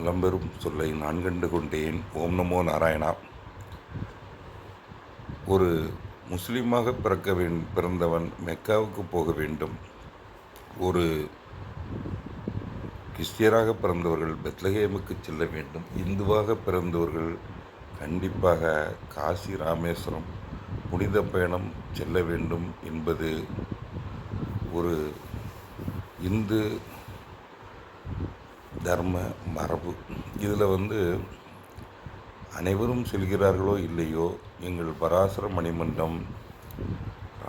நலம்பெறும் சொல்லை நான் கண்டு கொண்டேன். ஓம் நமோ நாராயணா. ஒரு முஸ்லீமாக பிறக்க வேண் பிறந்தவன் மெக்காவுக்கு போக வேண்டும். ஒரு கிறிஸ்டியராக பிறந்தவர்கள் பெத்லகேமுக்கு செல்ல வேண்டும். இந்துவாக பிறந்தவர்கள் கண்டிப்பாக காசி ராமேஸ்வரம் புனித பயணம் செல்ல வேண்டும் என்பது ஒரு இந்து தர்ம மரபு. இதில் வந்து அனைவரும் செல்கிறார்களோ இல்லையோ எங்கள் பராசர மணிமண்டம்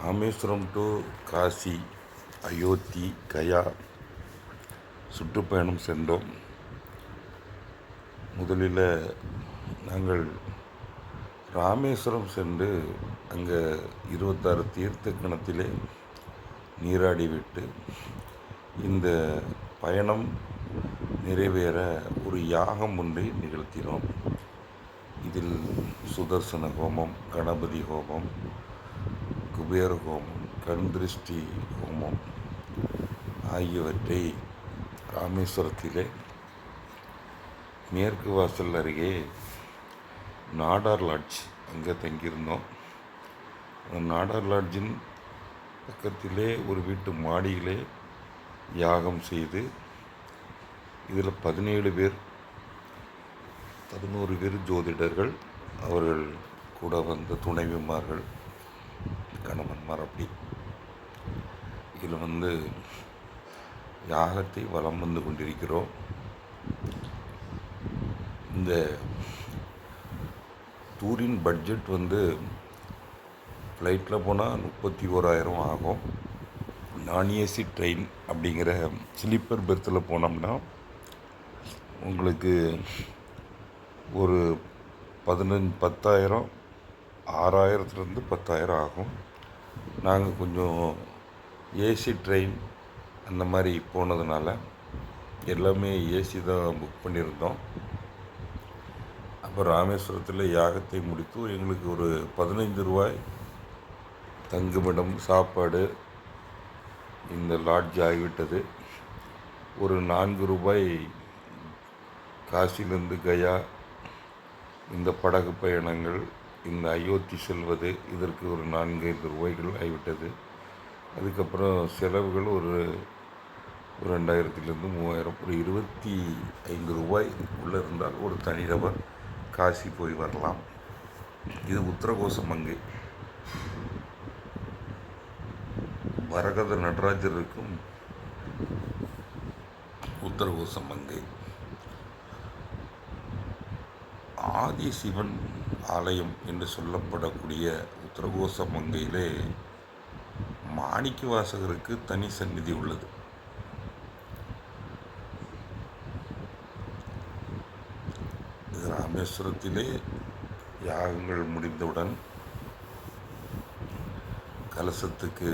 ராமேஸ்வரம் டு காசி அயோத்தி கயா சுற்றுப்பயணம் சென்றோம். முதலில் நாங்கள் ராமேஸ்வரம் சென்று அங்கே இருபத்தாறு தீர்த்த கிணத்திலே நீராடிவிட்டு இந்த பயணம் நிறைவேற ஒரு யாகம் ஒன்றை நிகழ்த்தினோம். இதில் சுதர்சன ஹோமம் கணபதி ஹோமம் குபேர ஹோமம் கண்திருஷ்டி ஹோமம் ஆகியவற்றை ராமேஸ்வரத்திலே மேற்கு வாசல் அருகே நாடார் லாட்ஜ் அங்கே தங்கியிருந்தோம். அந்த நாடார் லாட்ஜின் பக்கத்திலே ஒரு வீட்டு மாடியிலே யாகம் செய்து இதில் பதினேழு பேர் பதினோரு பேர் ஜோதிடர்கள் அவர்கள் கூட வந்த துணைவிமார்கள் கணவன்மார் அப்படி. இதில் வந்து யாகத்தை வலம் வந்து கொண்டிருக்கிறோம். இந்த டூரின் பட்ஜெட் வந்து ஃப்ளைட்டில் போனால் முப்பத்தி ஓராயிரம் ஆகும். நான் ஏசி ட்ரெயின் அப்படிங்கிற ஸ்லீப்பர் பெர்த்தில் போனோம்னா உங்களுக்கு ஒரு பதினஞ்சு பத்தாயிரம் ஆறாயிரத்துலேருந்து பத்தாயிரம் ஆகும். நாங்கள் கொஞ்சம் ஏசி ட்ரெயின் அந்த மாதிரி போனதுனால எல்லாமே ஏசி தான் புக் பண்ணியிருந்தோம். அப்போ ராமேஸ்வரத்தில் யாகத்தை முடித்து எங்களுக்கு ஒரு பதினைந்து ரூபாய் தங்குமிடம் சாப்பாடு இந்த லாட்ஜ் ஆகிவிட்டது. ஒரு நான்கு ரூபாய் காசிலிருந்து கயா. இந்த படகு பயணங்கள் இந்த அயோத்தி செல்வது இதற்கு ஒரு நான்கு ஐந்து ரூபாய்கள் ஆகிவிட்டது. அதுக்கப்புறம் செலவுகள் ஒரு ஒரு ரெண்டாயிரத்துலேருந்து மூவாயிரம். ஒரு இருபத்தி ஐந்து ரூபாய் உள்ளே இருந்தால் ஒரு தனிநபர் காசி போய் வரலாம். இது உத்தரகோச மங்கை. வரகத நடராஜருக்கும் உத்தரகோச மங்கை. ஆதி சிவன் ஆலயம் என்று சொல்லப்படக்கூடிய உத்தரகோச மங்கையிலே மாணிக்க வாசகருக்கு தனி சந்நிதி உள்ளது. இது ராமேஸ்வரத்திலே யாகங்கள் முடிந்தவுடன் கலசத்துக்கு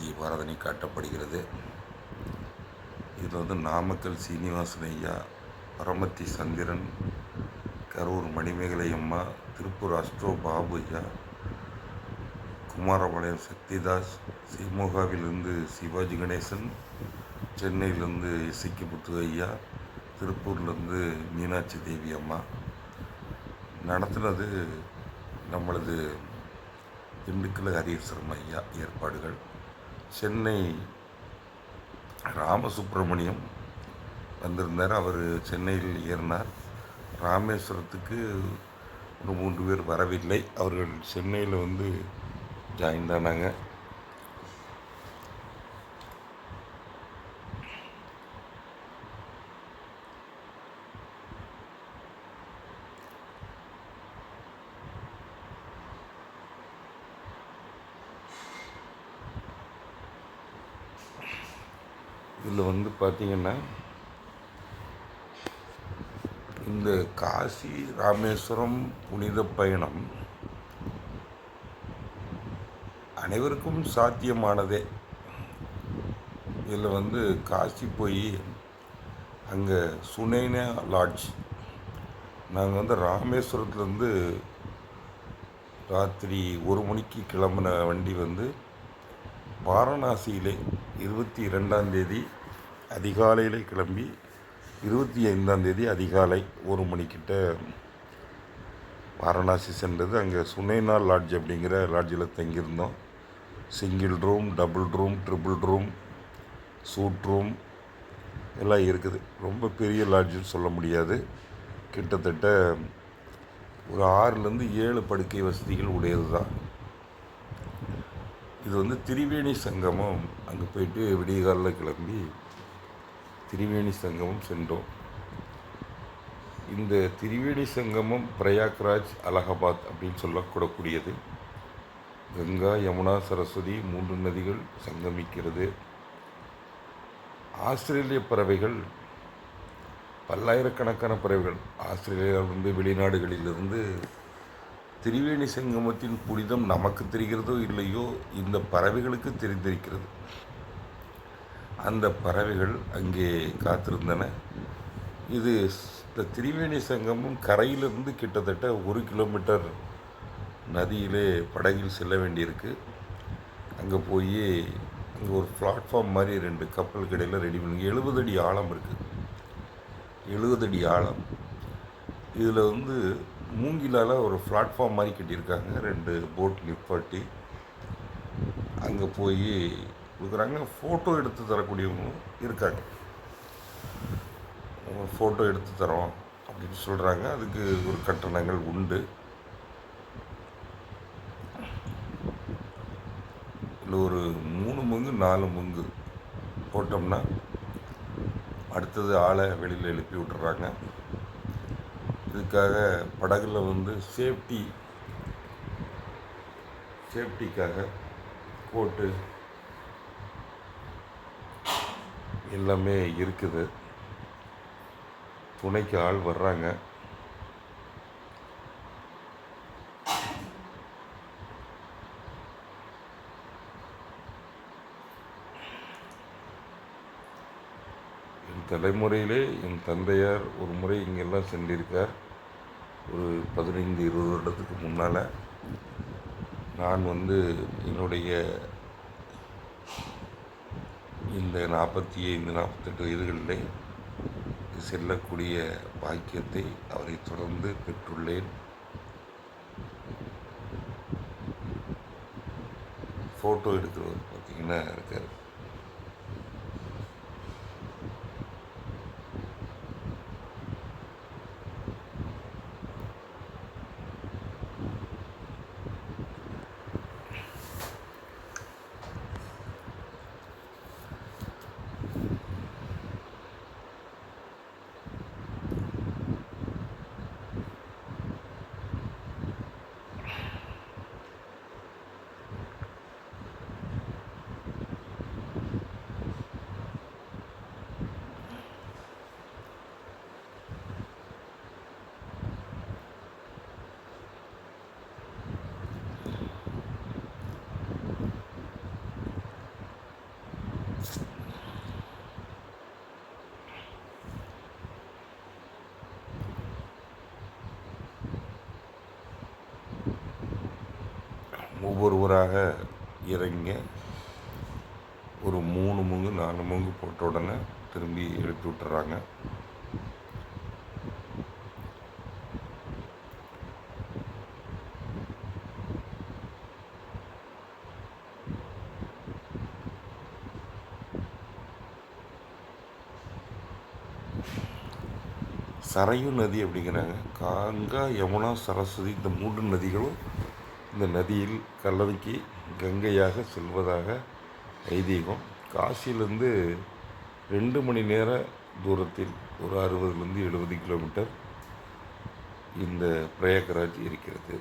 தீபாராதனை காட்டப்படுகிறது. இதில் வந்து நாமக்கல் சீனிவாசன் ஐயா பரமத்தி சந்திரன் கரூர் மணிமேகலை அம்மா திருப்பூர் அஸ்ட்ரோ பாபு ஐயா குமாரபாளையம் சக்திதாஸ் சிமோகாவிலிருந்து சிவாஜி கணேசன் சென்னையிலேருந்து இசைக்குப்புத்து ஐயா திருப்பூர்லேருந்து மீனாட்சி தேவி அம்மா. நடத்துனது நம்மளது திண்டுக்கல் ஹரீஸ்வரம் ஐயா ஏற்பாடுகள். சென்னை ராமசுப்பிரமணியம் வந்திருந்தார். அவர் சென்னையில் ஏறினார் ராமேஸ்வரத்துக்கு ஒரு மூன்று பேர் வரவில்லை. அவர்கள் சென்னையில் வந்து ஜாயின் ஆனாங்க. இதில் வந்து பார்த்திங்கன்னா இந்த காசி ராமேஸ்வரம் புனித பயணம் அனைவருக்கும் சாத்தியமானதே. இதில் வந்து காசி போய் அங்கே சுனேனா லாட்ஜ். நாங்கள் வந்து ராமேஸ்வரத்துலேருந்து ராத்திரி ஒரு மணிக்கு கிளம்புன வண்டி வந்து வாரணாசியிலே இருபத்தி ரெண்டாம் தேதி அதிகாலையில் கிளம்பி இருபத்தி ஐந்தாம் தேதி அதிகாலை ஒரு மணிக்கிட்ட வாரணாசி சென்றது. அங்கே சுனைனா லாட்ஜ் அப்படிங்கிற லாட்ஜில் தங்கியிருந்தோம். Single room double room triple room suite room எல்லாம் இருக்குது. ரொம்ப பெரிய லாட்ஜுன்னு சொல்ல முடியாது. கிட்டத்தட்ட ஒரு ஆறுலேருந்து ஏழு படுக்கை வசதிகள் உடையது தான் இது வந்து திரிவேணி சங்கமம். அங்கே போயிட்டு விடியகாலில் கிளம்பி திரிவேணி சங்கமம் சென்றோம். இந்த திரிவேணி சங்கமம் பிரயாக்ராஜ் அலகாபாத் அப்படின்னு சொல்லக்கூடக்கூடியது. கங்கா யமுனா சரஸ்வதி மூன்று நதிகள் சங்கமிக்கிறது. ஆஸ்திரேலிய பறவைகள் பல்லாயிரக்கணக்கான பறவைகள். ஆஸ்திரேலியாவிலிருந்து வெளிநாடுகளிலிருந்து திரிவேணி சங்கமத்தின் புனிதம் நமக்கு தெரிகிறதோ இல்லையோ இந்த பறவைகளுக்கு தெரிந்திருக்கிறது. அந்த பறவைகள் அங்கே காத்திருந்தன. இது இந்த திரிவேணி சங்கமும் கரையிலிருந்து கிட்டத்தட்ட ஒரு கிலோமீட்டர் நதியிலே படகில் செல்ல வேண்டியிருக்கு. அங்கே போய் அங்கே ஒரு பிளாட்ஃபார்ம் மாதிரி ரெண்டு கப்பல் கடையில் ரெடி பண்ணி எழுபது அடி ஆழம் இருக்குது எழுபது அடி ஆழம். இதில் வந்து மூங்கிலால் ஒரு பிளாட்ஃபார்ம் மாதிரி கட்டியிருக்காங்க. ரெண்டு போட் நிப்பாட்டி அங்கே போய் கொடுக்குறாங்க. ஃபோட்டோ எடுத்து தரக்கூடியவங்களும் இருக்காங்க. ஃபோட்டோ எடுத்து தரோம் அப்படின்னு சொல்கிறாங்க அதுக்கு ஒரு கட்டணங்கள் உண்டு. இல்லை ஒரு மூணு மங்கு நாலு மங்கு போட்டோம்னா அடுத்தது ஆளை வெளியில் எழுப்பி விட்டுறாங்க. இதுக்காக படகுல வந்து சேஃப்டி சேஃப்டிக்காக கோட்டு எல்லாமே இருக்குது. துணைக்கு ஆள் வர்றாங்க. என் தலைமுறையிலே என் தந்தையார் ஒரு முறை இங்கெல்லாம் சென்றிருக்கார். ஒரு பதினைந்து இருபது வருடத்துக்கு முன்னால். நான் வந்து என்னுடைய இந்த நாற்பத்தி ஐந்து நாற்பத்தெட்டு வயதுகளிலே செல்லக்கூடிய பாக்கியத்தை அவரை தொடர்ந்து பெற்றுள்ளேன். ஃபோட்டோ எடுக்கிறவர் பார்த்திங்கன்னா இருக்கார். ஒவ்வொருவராக இறங்க ஒரு மூணு முங்கு நாலு முங்கு போட்ட உடனே திரும்பி எழுப்பி விட்டுறாங்க. சரையு நதி அப்படிங்கிறாங்க. காங்கா யமுனா சரஸ்வதி இந்த மூன்று நதிகளும் இந்த நதியில் கல்லறைக்கு கங்கையாக செல்வதாக ஐதீகம். காசியிலேருந்து ரெண்டு மணி நேர தூரத்தில் ஒரு அறுபதுலேருந்து எழுபது கிலோமீட்டர் இந்த பிரயாகராஜ் இருக்கிறது.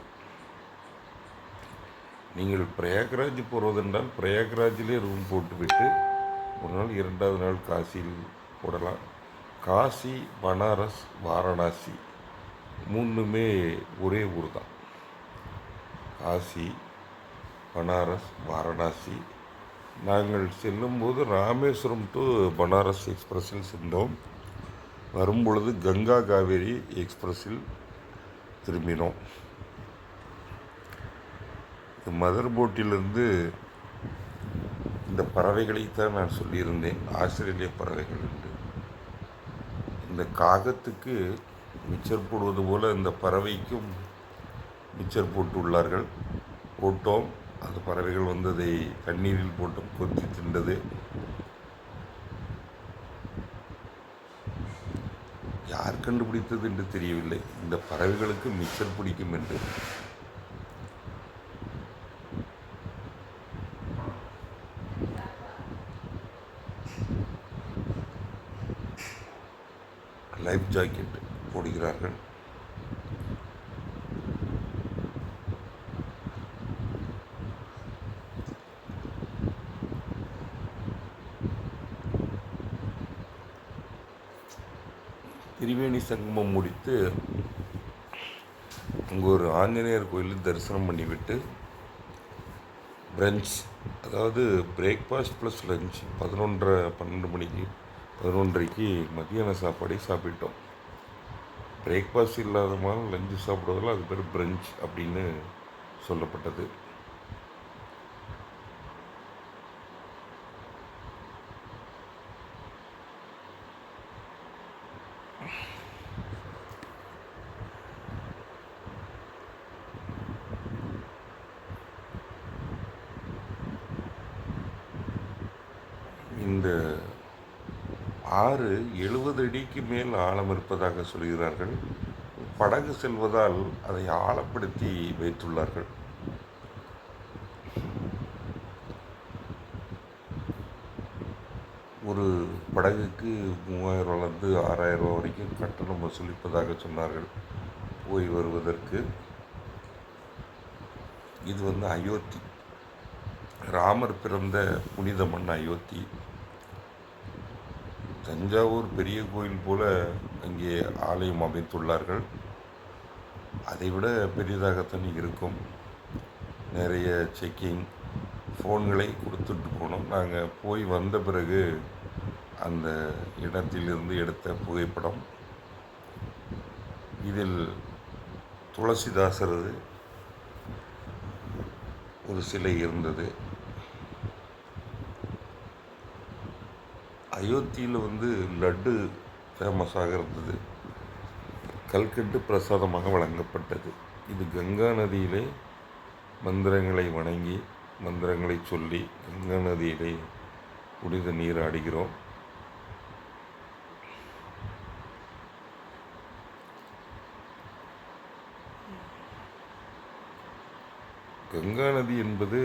நீங்கள் பிரயாகராஜ் போகிறதென்றால் பிரயாகராஜிலே ரூம் போட்டுவிட்டு ஒரு நாள் இரண்டாவது நாள் காசியில் போடலாம். காசி பனாரஸ் வாரணாசி மூணுமே ஒரே ஊர் தான் காசி பனாரஸ் வாரணாசி. நாங்கள் செல்லும்போது ராமேஸ்வரம் டு பனாரஸ் எக்ஸ்பிரஸில் சென்றோம். வரும்பொழுது கங்கா காவேரி எக்ஸ்பிரஸில் திரும்பினோம். மதர் போட்டிலிருந்து இந்த பறவைகளைத்தான் நான் சொல்லியிருந்தேன். ஆஸ்திரேலிய பறவைகள் என்று. இந்த காகத்துக்கு மிச்சர் போடுவது போல் இந்த பறவைக்கும் மிச்சர் போட்டுள்ளார்கள். போட்டோம். அந்த பறவைகள் வந்ததை தண்ணீரில் போட்டு கொத்தி தின்றது. யார் கண்டுபிடித்தது என்று தெரியவில்லை. இந்த பறவைகளுக்கு மிச்சர் பிடிக்கும் என்று. லைஃப் ஜாக்கெட் போடுகிறார்கள். திரிவேணி சங்கமம் முடித்து அங்கே ஒரு ஆஞ்சநேயர் கோயிலில் தரிசனம் பண்ணிவிட்டு பிரஞ்ச் அதாவது பிரேக்ஃபாஸ்ட் ப்ளஸ் லஞ்ச் பதினொன்றரை பன்னெண்டு மணிக்கு பதினொன்றைக்கு மத்தியான சாப்பாடை சாப்பிட்டோம். பிரேக்ஃபாஸ்ட் இல்லாதனால லஞ்சு சாப்பிடுவதில் அது பேர் பிரஞ்ச் அப்படின்னு சொல்லப்பட்டது இந்த ஆறு எழுபது அடிக்கு மேல் ஆழம் இருப்பதாக சொல்கிறார்கள். படகு செல்வதால் அதை ஆழப்படுத்தி வைத்துள்ளார்கள். ஒரு படகுக்கு மூவாயிரம் ரூபாலேருந்து ஆறாயிரம் ரூபா வரைக்கும் கட்டணம் வசூலிப்பதாக சொன்னார்கள். போய் வருவதற்கு இது வந்து அயோத்தி. ராமர் பிறந்த புனித மண் அயோத்தி. தஞ்சாவூர் பெரிய கோயில் போல அங்கே ஆலயம் அமைத்துள்ளார்கள். அதைவிட பெரியதாகத்தான் இருக்கும். நிறைய செக்கிங் ஃபோன்களை கொடுத்துட்டு போனோம். நாங்கள் போய் வந்த பிறகு அந்த இடத்திலிருந்து எடுத்த புகைப்படம். இதில் துளசிதாசரது ஒரு சிலை இருந்தது. அயோத்தியில் வந்து லட்டு ஃபேமஸாக இருந்தது. கல்கட்டு பிரசாதமாக வழங்கப்பட்டது. இது கங்கா நதியிலே மந்திரங்களை வணங்கி மந்திரங்களை சொல்லி கங்கா நதியிலே புனித நீராடுகிறோம் கங்கா நதி என்பது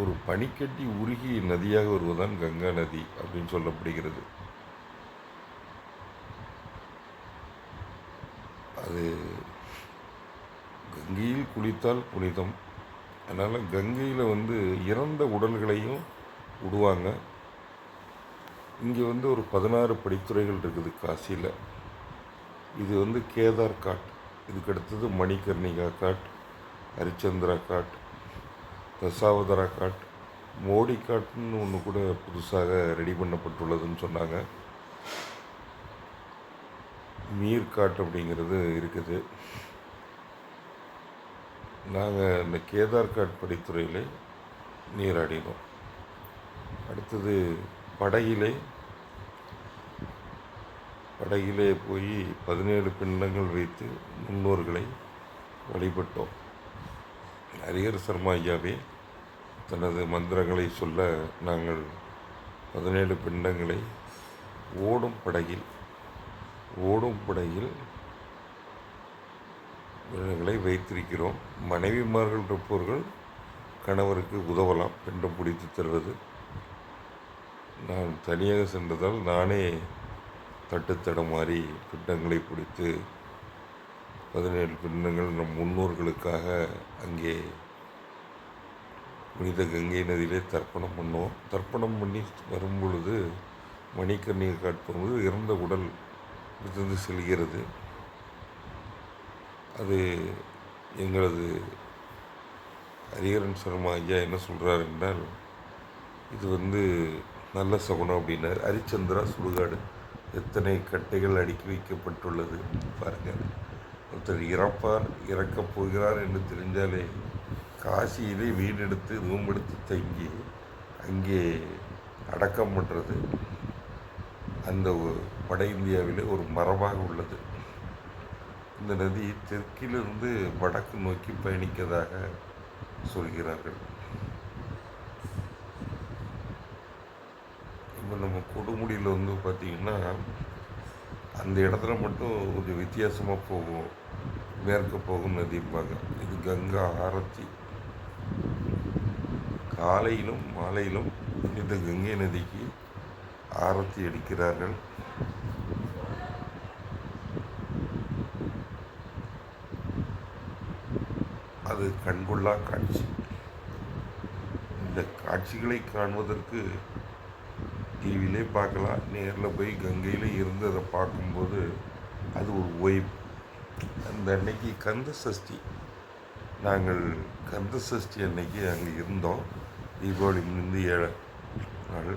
ஒரு பனிக்கட்டி உருகி நதியாக வருவதுதான் கங்கா நதி அப்படின்னு சொல்லப்படுகிறது. அது கங்கையில் குளித்தால் புனிதம். அதனால் கங்கையில் வந்து இறந்த உடல்களையும் விடுவாங்க இங்கே வந்து ஒரு பதினாறு படித்துறைகள் இருக்குது காசியில். இது வந்து கேதார் காட் இதுக்கு அடுத்தது மணிகர்ணிகா காட் ஹரிச்சந்திரா காட் தசாவதாரா காட் மோடி காட்னு ஒன்று கூட புதுசாக ரெடி பண்ணப்பட்டுள்ளதுன்னு சொன்னாங்க. மீர் காட் அப்படிங்கிறது இருக்குது. நாங்கள் இந்த கேதார் காட் படித்துறையிலே நீராடினோம். அடுத்தது படகிலே படகிலே போய் பதினேழு பின்னங்கள் வைத்து முன்னோர்களை வழிபட்டோம். ஹரிஹர் சர்மா ஐயாவே தனது மந்திரங்களை சொல்ல நாங்கள் பதினேழு பிண்டங்களை ஓடும் படகில் ஓடும் படகில் பிண்டங்களை வைத்திருக்கிறோம். மனைவிமார்கள் இருப்பவர்கள் கணவருக்கு உதவலாம் பிண்டம் பிடித்து தருவது. நான் தனியாக சென்றதால் நானே தட்டுத்தடம் மாறி பிண்டங்களை பிடித்து பதினேழு பின்னங்கள் நம் முன்னோர்களுக்காக அங்கே புனித கங்கை நதியிலே தர்ப்பணம் பண்ணுவோம். தர்ப்பணம் பண்ணி வரும் பொழுது மணிக்கண்ணீர் காட்போது இறந்த உடல் மிதந்து செல்கிறது. அது எங்களது ஹரிஹரன் சர்மா ஐயா என்ன சொல்கிறார் என்றால் இது வந்து நல்ல சகுனம் அப்படின்னார். ஹரிச்சந்திரா சுடுகாடு எத்தனை கட்டைகள் அடுக்கி வைக்கப்பட்டுள்ளது பாருங்கள் ஒருத்தர் இறப்பார் இறக்கப் போகிறார் என்று தெரிஞ்சாலே காசியிலே வீடெடுத்து ரூம் எடுத்து தங்கி அங்கே அடக்கம் பண்ணுறது அந்த வட இந்தியாவிலே ஒரு மரபாக உள்ளது. இந்த நதி தெற்கிலிருந்து வடக்கு நோக்கி பயணிக்கதாக சொல்கிறார்கள். இப்போ நம்ம கொடுமுடியில் வந்து பார்த்திங்கன்னா அந்த இடத்துல மட்டும் கொஞ்சம் வித்தியாசமாக போகும். மேற்க போகும் நதிப்பாங்க இது கங்கா ஆரத்தி. காலையிலும் மாலையிலும் இந்த கங்கை நதிக்கு ஆரத்தி அடிக்கிறார்கள். அது கண்கொள்ளா காட்சி. இந்த காட்சிகளை காண்பதற்கு டிவிலே பார்க்கலாம். நேரில் போய் கங்கையில் இருந்து அதை பார்க்கும்போது அது ஒரு ஓய்வு. அந்த அன்னைக்கு கந்த சஷ்டி. நாங்கள் கந்த சஷ்டி அன்னைக்கு அங்கே இருந்தோம். தீபாவளி முந்தி ஏழு நாள்.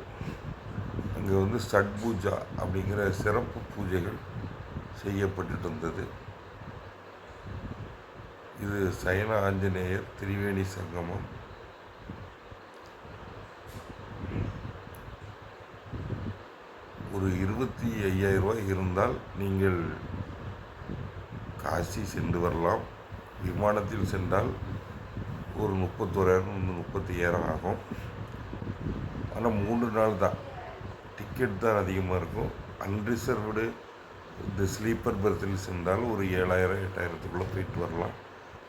அங்கே வந்து சட் பூஜா அப்படிங்கிற சிறப்பு பூஜைகள் செய்யப்பட்டுட்டு இருந்தது. இது சயன ஆஞ்சநேயர் திரிவேணி சங்கமம் ஒரு இருபத்தி ஐயாயிரம் ரூபாய் இருந்தால் நீங்கள் காசி சென்று வரலாம். விமானத்தில் சென்றால் ஒரு முப்பத்தோராயிரம் முப்பத்தி ஐயாயிரம் ஆகும். ஆனால் மூன்று நாள் தான். டிக்கெட் தான் அதிகமாக இருக்கும். அன்ரிசர்வ்டு இந்த ஸ்லீப்பர் பர்த்தில் சென்றால் ஒரு ஏழாயிரம் எட்டாயிரத்துக்குள்ளே போயிட்டு வரலாம்.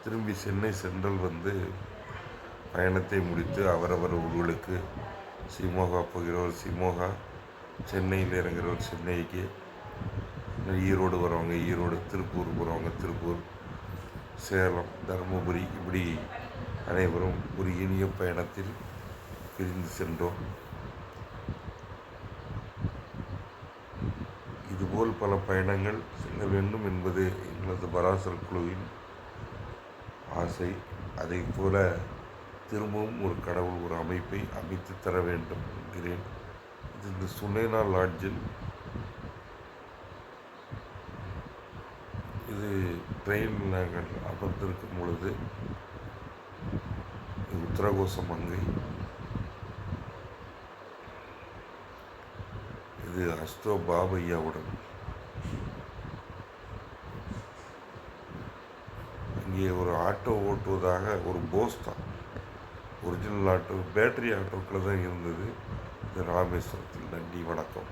திரும்பி சென்னை சென்ட்ரல் வந்து பயணத்தை முடித்து அவரவர் ஊர்களுக்கு சிமோகா போகிறவர் சிமோகா சென்னையில் இறங்குகிறவர் சென்னைக்கு ஈரோடு வரவங்க ஈரோடு திருப்பூர் போகிறவங்க திருப்பூர் சேலம் தருமபுரி இப்படி அனைவரும் ஒரு இனிய பயணத்தில் பிரிந்து சென்றோம். இதுபோல் பல பயணங்கள் செல்ல வேண்டும் என்பது எங்களது பராசர் குழுவின் ஆசை. அதை போல திரும்பவும் ஒரு கடவுள் ஒரு அமைப்பை அமைத்து தர வேண்டும் என்கிறேன். இது இந்த சுனேனா லாட்ஜில் இது ட்ரெயினில் நாங்கள் அமர்ந்திருக்கும் பொழுது இது உத்தரகோச மங்கை இது அஸ்தோ பாபையாவுடன் இங்கே ஒரு ஆட்டோ ஓட்டுவதாக ஒரு போஸ் தான். ஒரிஜினல் ஆட்டோ பேட்டரி ஆட்டோக்கள் தான் இருந்தது. இது ராமேஸ்வரத்தில் நன்றி வணக்கம்.